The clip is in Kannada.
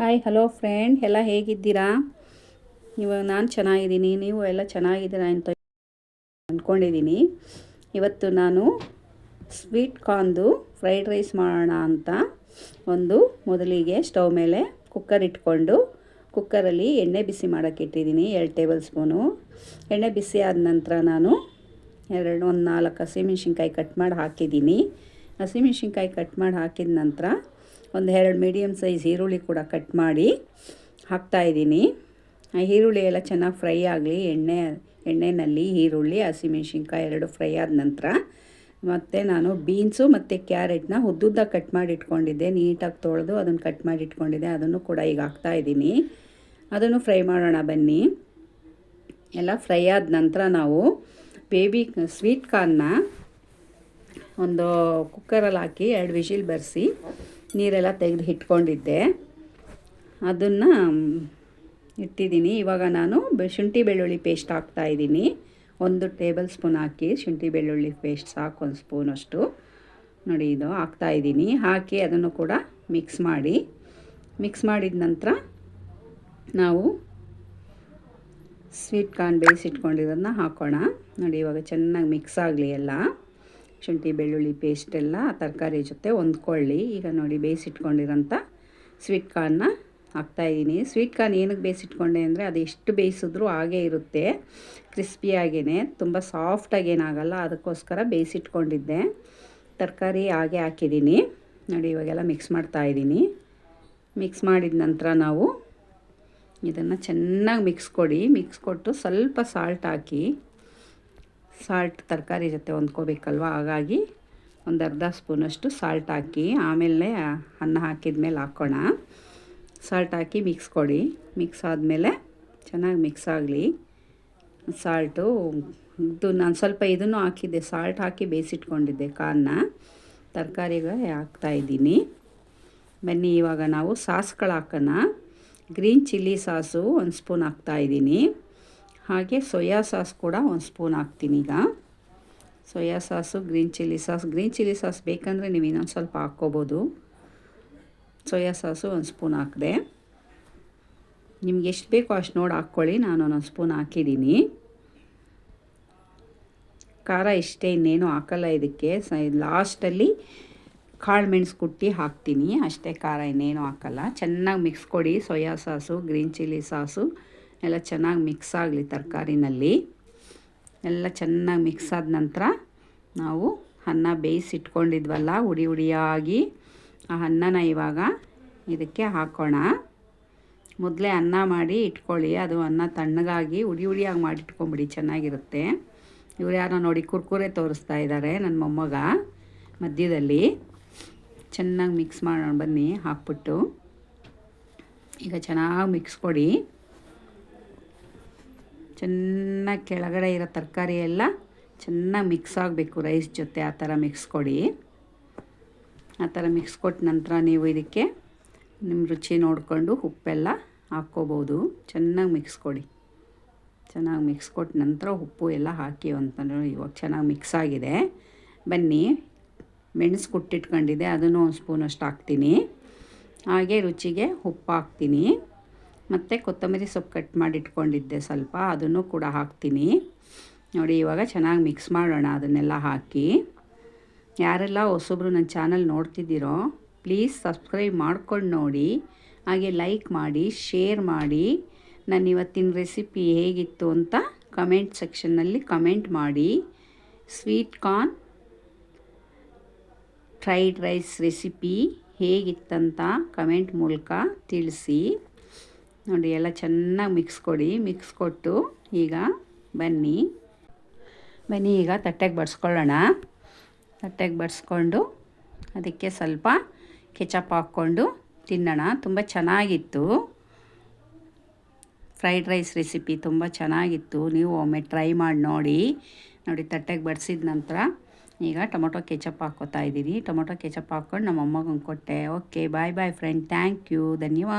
ಹಾಯ್ ಹಲೋ ಫ್ರೆಂಡ್ ಎಲ್ಲ ಹೇಗಿದ್ದೀರಾ? ಇವಾಗ ನಾನು ಚೆನ್ನಾಗಿದ್ದೀನಿ. ನೀವು ಎಲ್ಲ ಚೆನ್ನಾಗಿದ್ದೀರಾ ಅಂತ ಅಂದ್ಕೊಂಡಿದ್ದೀನಿ ಇವತ್ತು ನಾನು ಸ್ವೀಟ್ ಕಾರ್ನ್ದು ಫ್ರೈಡ್ ರೈಸ್ ಮಾಡೋಣ ಅಂತ ಒಂದು ಮೊದಲಿಗೆ ಸ್ಟವ್ ಮೇಲೆ ಕುಕ್ಕರ್ ಇಟ್ಕೊಂಡು ಕುಕ್ಕರಲ್ಲಿ ಎಣ್ಣೆ ಬಿಸಿ ಮಾಡೋಕ್ಕೆ ಇಟ್ಟಿದ್ದೀನಿ, ಎರಡು ಟೇಬಲ್ ಸ್ಪೂನು ಎಣ್ಣೆ ಬಿಸಿ ಆದ ನಂತರ ನಾನು ಎರಡು, ಒಂದು ನಾಲ್ಕು ಹಸಿಮೆಣ್ಸಿನ್ಕಾಯಿ ಕಟ್ ಮಾಡಿ ಹಾಕಿದ್ದೀನಿ. ಹಸಿಮೆಣ್ಸಿನ್ಕಾಯಿ ಕಟ್ ಮಾಡಿ ಹಾಕಿದ ನಂತರ ಒಂದು ಎರಡು ಮೀಡಿಯಮ್ ಸೈಜ್ ಈರುಳ್ಳಿ ಕೂಡ ಕಟ್ ಮಾಡಿ ಹಾಕ್ತಾಯಿದ್ದೀನಿ ಆ ಈರುಳ್ಳಿ ಎಲ್ಲ ಚೆನ್ನಾಗಿ ಫ್ರೈ ಆಗಲಿ, ಎಣ್ಣೆ ಎಣ್ಣೆಯಲ್ಲಿ ಈರುಳ್ಳಿ ಹಸಿಮೆಣ್ಸಿನ್ಕಾಯಿ ಎರಡು ಫ್ರೈ ಆದ ನಂತರ. ಮತ್ತು ನಾನು ಬೀನ್ಸು ಮತ್ತು ಕ್ಯಾರೆಟ್ನ ಉದ್ದುದ್ದ ಕಟ್ ಮಾಡಿ ಇಟ್ಕೊಂಡಿದ್ದೆ. ನೀಟಾಗಿ ತೊಳೆದು ಅದನ್ನು ಕಟ್ ಮಾಡಿ ಇಟ್ಕೊಂಡಿದ್ದೆ. ಅದನ್ನು ಕೂಡ ಈಗ ಹಾಕ್ತಾಯಿದ್ದೀನಿ ಅದನ್ನು ಫ್ರೈ ಮಾಡೋಣ ಬನ್ನಿ. ಎಲ್ಲ ಫ್ರೈ ಆದ ನಂತರ ನಾವು ಬೇಬಿ ಸ್ವೀಟ್ ಕಾರ್ನ ಒಂದು ಕುಕ್ಕರಲ್ಲಿ ಹಾಕಿ ಎರಡು ವಿಶಿಲ್ ಬರೆಸಿ ನೀರೆಲ್ಲ ತೆಗೆದು ಇಟ್ಕೊಂಡಿದ್ದೆ. ಅದನ್ನು ಇಟ್ಟಿದ್ದೀನಿ. ಇವಾಗ ನಾನು ಶುಂಠಿ ಬೆಳ್ಳುಳ್ಳಿ ಪೇಸ್ಟ್ ಹಾಕ್ತಾಯಿದ್ದೀನಿ ಒಂದು ಟೇಬಲ್ ಸ್ಪೂನ್ ಹಾಕಿ ಶುಂಠಿ ಬೆಳ್ಳುಳ್ಳಿ ಪೇಸ್ಟ್ ಸಾಕು, ಒಂದು ಸ್ಪೂನಷ್ಟು ನೋಡಿ, ಇದು ಹಾಕ್ತಾಯಿದ್ದೀನಿ ಹಾಕಿ ಅದನ್ನು ಕೂಡ ಮಿಕ್ಸ್ ಮಾಡಿ. ಮಿಕ್ಸ್ ಮಾಡಿದ ನಂತರ ನಾವು ಸ್ವೀಟ್ ಕಾರ್ನ್ ಬೇಯಿಸಿಟ್ಕೊಂಡಿರೋದನ್ನ ಹಾಕೋಣ. ನೋಡಿ, ಇವಾಗ ಚೆನ್ನಾಗಿ ಮಿಕ್ಸ್ ಆಗಲಿ ಎಲ್ಲ. ಶುಂಠಿ, ಬೆಳ್ಳುಳ್ಳಿ ಪೇಸ್ಟ್ ಎಲ್ಲ ತರಕಾರಿ ಜೊತೆ ಹೊಂದ್ಕೊಳ್ಳಿ. ಈಗ ನೋಡಿ ಬೇಯಿಸಿಟ್ಕೊಂಡಿರೋಂಥ ಸ್ವೀಟ್ ಕಾರ್ನ ಹಾಕ್ತಾಯಿದ್ದೀನಿ ಸ್ವೀಟ್ ಕಾರ್ನ್ ಏನಕ್ಕೆ ಬೇಯಿಸಿಟ್ಕೊಂಡೆ ಅಂದರೆ ಅದು ಎಷ್ಟು ಬೇಯಿಸಿದ್ರೂ ಹಾಗೇ ಇರುತ್ತೆ. ಕ್ರಿಸ್ಪಿಯಾಗೇ ತುಂಬ ಸಾಫ್ಟಾಗೇನಾಗಲ್ಲ ಅದಕ್ಕೋಸ್ಕರ ಬೇಯಿಸಿಟ್ಕೊಂಡಿದ್ದೆ. ತರಕಾರಿ ಹಾಗೆ ಹಾಕಿದ್ದೀನಿ. ನೋಡಿ ಇವಾಗೆಲ್ಲ ಮಿಕ್ಸ್ ಮಾಡ್ತಾಯಿದ್ದೀನಿ ಮಿಕ್ಸ್ ಮಾಡಿದ ನಂತರ ನಾವು ಇದನ್ನು ಚೆನ್ನಾಗಿ ಮಿಕ್ಸ್ ಕೊಡಿ. ಮಿಕ್ಸ್ ಕೊಟ್ಟು ಸ್ವಲ್ಪ ಸಾಲ್ಟ್ ಹಾಕಿ ಸಾಲ್ಟ್ ತರಕಾರಿ ಜೊತೆ ಹೊಂದ್ಕೋಬೇಕಲ್ವ? ಹಾಗಾಗಿ ಒಂದು ಅರ್ಧ ಸ್ಪೂನಷ್ಟು ಸಾಲ್ಟ್ ಹಾಕಿ, ಆಮೇಲೆ ಅನ್ನ ಹಾಕಿದ ಮೇಲೆ ಹಾಕ್ಕೋಣ ಸಾಲ್ಟ್ ಹಾಕಿ ಮಿಕ್ಸ್ ಕೊಡಿ. ಮಿಕ್ಸ್ ಆದಮೇಲೆ ಚೆನ್ನಾಗಿ ಮಿಕ್ಸ್ ಆಗಲಿ. ಸಾಲ್ಟು, ಇದು ನಾನು ಸ್ವಲ್ಪ ಇದನ್ನು ಹಾಕಿದ್ದೆ. ಸಾಲ್ಟ್ ಹಾಕಿ ಬೇಯಿಸಿಟ್ಕೊಂಡಿದ್ದೆ ಕಾರ್ನ ತರಕಾರಿಗೆ ಹಾಕ್ತಾಯಿದ್ದೀನಿ ಬನ್ನಿ, ಇವಾಗ ನಾವು ಸಾಸ್ಗಳು ಹಾಕೋಣ. ಗ್ರೀನ್ ಚಿಲ್ಲಿ ಸಾಸು ಒಂದು ಸ್ಪೂನ್ ಹಾಕ್ತಾಯಿದ್ದೀನಿ ಹಾಗೆ ಸೋಯಾ ಸಾಸ್ ಕೂಡ ಒಂದು ಸ್ಪೂನ್ ಹಾಕ್ತೀನಿ ಈಗ. Soya sauce, green chilli sauce. Green chilli sauce ಬೇಕಂದರೆ ನೀವು ಇನ್ನೊಂದು ಸ್ವಲ್ಪ ಹಾಕ್ಕೋಬೋದು. ಸೋಯಾ ಸಾಸು ಒಂದು ಸ್ಪೂನ್ ಹಾಕಿದೆ. ನಿಮ್ಗೆ ಎಷ್ಟು ಬೇಕೋ ಅಷ್ಟು ನೋಡಿ ಹಾಕ್ಕೊಳ್ಳಿ. ನಾನು ಒಂದೊಂದು ಸ್ಪೂನ್ ಹಾಕಿದ್ದೀನಿ. ಖಾರ ಇಷ್ಟೇ, ಇನ್ನೇನು ಹಾಕಲ್ಲ ಇದಕ್ಕೆ. ಸ ಲಾಸ್ಟಲ್ಲಿ ಕಾಳು ಮೆಣಸು ಕುಟ್ಟಿ ಹಾಕ್ತೀನಿ. ಅಷ್ಟೇ ಖಾರ ಇನ್ನೇನು ಹಾಕಲ್ಲ. ಚೆನ್ನಾಗಿ ಮಿಕ್ಸ್ ಕೊಡಿ. Soya sauce, green chilli sauce. ಎಲ್ಲ ಚೆನ್ನಾಗಿ ಮಿಕ್ಸ್ ಆಗಲಿ ತರಕಾರಿನಲ್ಲಿ. ಎಲ್ಲ ಚೆನ್ನಾಗಿ ಮಿಕ್ಸ್ ಆದ ನಂತರ ನಾವು ಅನ್ನ ಬೇಯಿಸಿಟ್ಕೊಂಡಿದ್ವಲ್ಲ ಉಡಿ ಉಡಿಯಾಗಿ ಆ ಅನ್ನನ ಇವಾಗ ಇದಕ್ಕೆ ಹಾಕೋಣ. ಮೊದಲೇ ಅನ್ನ ಮಾಡಿ ಇಟ್ಕೊಳ್ಳಿ, ಅದು ಅನ್ನ ತಣ್ಣಗಾಗಿ ಉಡಿ ಉಡಿಯಾಗಿ ಮಾಡಿ ಇಟ್ಕೊಂಬಿಡಿ ಚೆನ್ನಾಗಿರುತ್ತೆ. ಇವ್ರು ಯಾರೋ ನೋಡಿ ಕುರ್ಕುರೆ ತೋರಿಸ್ತಾ ಇದ್ದಾರೆ ನನ್ನ ಮೊಮ್ಮಗ ಮಧ್ಯದಲ್ಲಿ. ಚೆನ್ನಾಗಿ ಮಿಕ್ಸ್ ಮಾಡೋಣ ಬನ್ನಿ, ಹಾಕ್ಬಿಟ್ಟು. ಈಗ ಚೆನ್ನಾಗಿ ಮಿಕ್ಸ್ ಕೊಡಿ. ಚೆನ್ನಾಗಿ ಕೆಳಗಡೆ ಇರೋ ತರಕಾರಿ ಎಲ್ಲ ಚೆನ್ನಾಗಿ ಮಿಕ್ಸ್ ಆಗಬೇಕು. ರೈಸ್ ಜೊತೆ ಆ ಥರ ಮಿಕ್ಸ್ ಕೊಡಿ. ಆ ಥರ ಮಿಕ್ಸ್ ಕೊಟ್ಟ ನಂತರ ನೀವು ಇದಕ್ಕೆ ನಿಮ್ಮ ರುಚಿ ನೋಡಿಕೊಂಡು ಉಪ್ಪೆಲ್ಲ ಹಾಕ್ಕೋಬೋದು. ಚೆನ್ನಾಗಿ ಮಿಕ್ಸ್ ಕೊಡಿ. ಚೆನ್ನಾಗಿ ಮಿಕ್ಸ್ ಕೊಟ್ಟ ನಂತರ ಉಪ್ಪು ಎಲ್ಲ ಹಾಕಿ ಅಂತಂದ್ರೆ ಇವಾಗ ಚೆನ್ನಾಗಿ ಮಿಕ್ಸ್ ಆಗಿದೆ. ಬನ್ನಿ. ಮೆಣಸು ಕುಟ್ಟಿಟ್ಕೊಂಡಿದೆ ಅದನ್ನು ಒಂದು ಸ್ಪೂನಷ್ಟು ಹಾಕ್ತೀನಿ. ಹಾಗೆ ರುಚಿಗೆ ಉಪ್ಪು ಹಾಕ್ತೀನಿ. ಮತ್ತು ಕೊತ್ತಂಬರಿ ಸೊಪ್ಪು ಕಟ್ ಮಾಡಿ ಇಟ್ಕೊಂಡಿದ್ದೆ ಸ್ವಲ್ಪ, ಅದನ್ನು ಕೂಡ ಹಾಕ್ತೀನಿ. ನೋಡಿ, ಇವಾಗ ಚೆನ್ನಾಗಿ ಮಿಕ್ಸ್ ಮಾಡೋಣ, ಅದನ್ನೆಲ್ಲ ಹಾಕಿ. ಯಾರೆಲ್ಲ ಹೊಸೊಬ್ರು ನನ್ನ ಚಾನಲ್ ನೋಡ್ತಿದ್ದೀರೋ ಪ್ಲೀಸ್ ಸಬ್ಸ್ಕ್ರೈಬ್ ಮಾಡ್ಕೊಂಡು ನೋಡಿ. ಹಾಗೆ ಲೈಕ್ ಮಾಡಿ ಶೇರ್ ಮಾಡಿ. ನಾನು ಇವತ್ತಿನ ರೆಸಿಪಿ ಹೇಗಿತ್ತು ಅಂತ ಕಮೆಂಟ್ ಸೆಕ್ಷನ್ನಲ್ಲಿ ಕಮೆಂಟ್ ಮಾಡಿ. Sweet corn fried rice recipe ಹೇಗಿತ್ತಂತ comment ಮೂಲಕ ತಿಳಿಸಿ. ನೋಡಿ, ಎಲ್ಲ ಚೆನ್ನಾಗಿ ಮಿಕ್ಸ್ ಕೊಡಿ. ಮಿಕ್ಸ್ ಕೊಟ್ಟು ಈಗ ಬನ್ನಿ. ಬನ್ನಿ, ಈಗ ತಟ್ಟೆಗೆ ಬಡಿಸ್ಕೊಳ್ಳೋಣ. ತಟ್ಟೆಗೆ ಬಡಿಸ್ಕೊಂಡು ಅದಕ್ಕೆ ಸ್ವಲ್ಪ ಕೆಚಪ್ ಹಾಕ್ಕೊಂಡು ತಿನ್ನೋಣ. ತುಂಬ ಚೆನ್ನಾಗಿತ್ತು. ಫ್ರೈಡ್ ರೈಸ್ ರೆಸಿಪಿ ತುಂಬ ಚೆನ್ನಾಗಿತ್ತು. ನೀವು ಒಮ್ಮೆ ಟ್ರೈ ಮಾಡಿ ನೋಡಿ. ನೋಡಿ, ತಟ್ಟೆಗೆ ಬಡಿಸಿದ ನಂತರ ಈಗ ಟೊಮೊಟೊ ಕೆಚಪ್ ಹಾಕ್ಕೋತಾ ಇದ್ದೀನಿ. ಟೊಮೊಟೊ ಕೆಚಪ್ ಹಾಕ್ಕೊಂಡು ನಮ್ಮ ಅಮ್ಮಗೊಂದು ಕೊಟ್ಟೆ. Okay bye bye friend thank you ಧನ್ಯವಾದ.